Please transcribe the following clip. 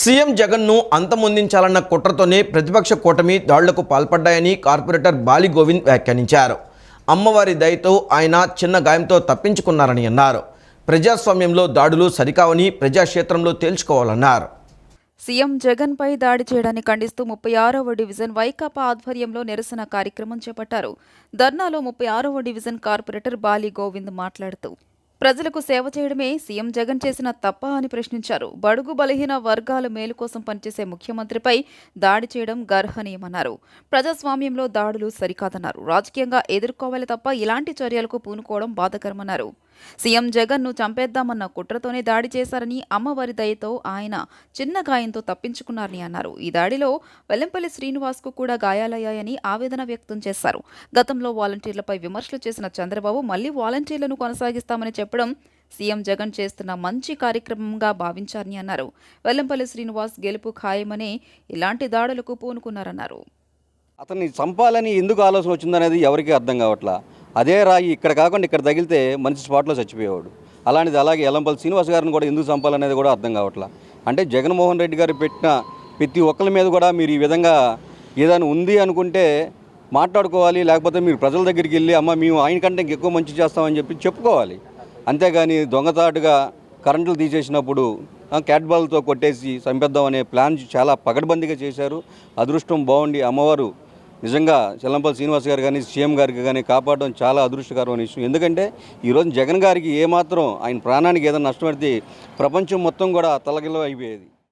CM జగన్ను అంతమొందించాలన్న కుట్రతోనే ప్రతిపక్ష కూటమి దాడులకు పాల్పడ్డాయని కార్పొరేటర్ బాలిగోవింద్ వ్యాఖ్యానించారు. అమ్మవారి దయతో ఆయన చిన్న గాయంతో తప్పించుకున్నారని అన్నారు. ప్రజాస్వామ్యంలో దాడులు సరికావని ప్రజాక్షేత్రంలో తేల్చుకోవాలన్నారు. సీఎం జగన్పై దాడి చేయడాన్ని ఖండిస్తూ ముప్పై ఆరవ డివిజన్ వైకాపా ఆధ్వర్యంలో నిరసన కార్యక్రమం చేపట్టారు. ధర్నాలో ముప్పై ఆరవ డివిజన్ కార్పొరేటర్ బాలి గోవింద్ మాట్లాడుతూ ప్రజలకు సేవ చేయడమే సీఎం జగన్ చేసిన తప్ప అని ప్రశ్నించారు. బడుగు బలహీన వర్గాల మేలు కోసం పనిచేసే ముఖ్యమంత్రిపై దాడి చేయడం గర్హనీయమన్నారు. ప్రజాస్వామ్యంలో దాడులు సరికాదన్నారు. రాజకీయంగా ఎదుర్కోవాలి తప్ప ఇలాంటి చర్యలకు పూనుకోవడం బాధకరమన్నారు. సీఎం జగన్ను చంపేద్దామన్న కుట్రతోనే దాడి చేశారని అమ్మవారి దయతో ఆయన చిన్న గాయంతో తప్పించుకున్నారని అన్నారు. ఈ దాడిలో వెల్లంపల్లి శ్రీనివాస్కు కూడా గాయాలయ్యాయని ఆవేదన వ్యక్తం చేశారు. గతంలో వాలంటీర్లపై విమర్శలు చేసిన చంద్రబాబు మళ్ళీ వాలంటీర్లను కొనసాగిస్తామని చెప్పడం సీఎం జగన్ చేస్తున్న మంచి కార్యక్రమంగా భావించారని అన్నారు. వెల్లంపల్లి శ్రీనివాస్ గెలుపు ఖాయమనే ఇలాంటి దాడులకు పూనుకున్నారన్నారు. అతన్ని చంపాలని ఎందుకు ఆలోచన వచ్చిందనేది ఎవరికీ అర్థం కావట్లా? అదే రాయి ఇక్కడ కాకుండా ఇక్కడ తగిలితే మనిషి స్పాట్లో చచ్చిపోయేవాడు. అలాంటిది అలాగే ఎల్లంపల్లి శ్రీనివాస్ గారిని కూడా ఎందుకు చంపాలనేది కూడా అర్థం కావట్లా. అంటే జగన్మోహన్ రెడ్డి గారు పెట్టిన ప్రతి ఒక్కరి మీద కూడా మీరు ఈ విధంగా ఏదైనా ఉంది అనుకుంటే మాట్లాడుకోవాలి లేకపోతే మీరు ప్రజల దగ్గరికి వెళ్ళి అమ్మ మేము ఆయన కంటే ఇంకెక్కువ మంచి చేస్తామని చెప్పి చెప్పుకోవాలి. అంతేగాని దొంగతాటుగా కరెంటులు తీసేసినప్పుడు క్యాట్బాల్తో క్యాట్ బాల్తో కొట్టేసి చంపేద్దాం అనే ప్లాన్ చాలా పగడ్బందీగా చేశారు. అదృష్టం బాగుండి అమ్మవారు నిజంగా చెల్లంపల్లి శ్రీనివాస్ గారు కానీ సీఎం గారికి కానీ కాపాడడం చాలా అదృష్టకరమైన విషయం. ఎందుకంటే ఈరోజు జగన్ గారికి ఏమాత్రం ఆయన ప్రాణానికి ఏదైనా నష్టపడితే ప్రపంచం మొత్తం కూడా తలగిలో అయిపోయేది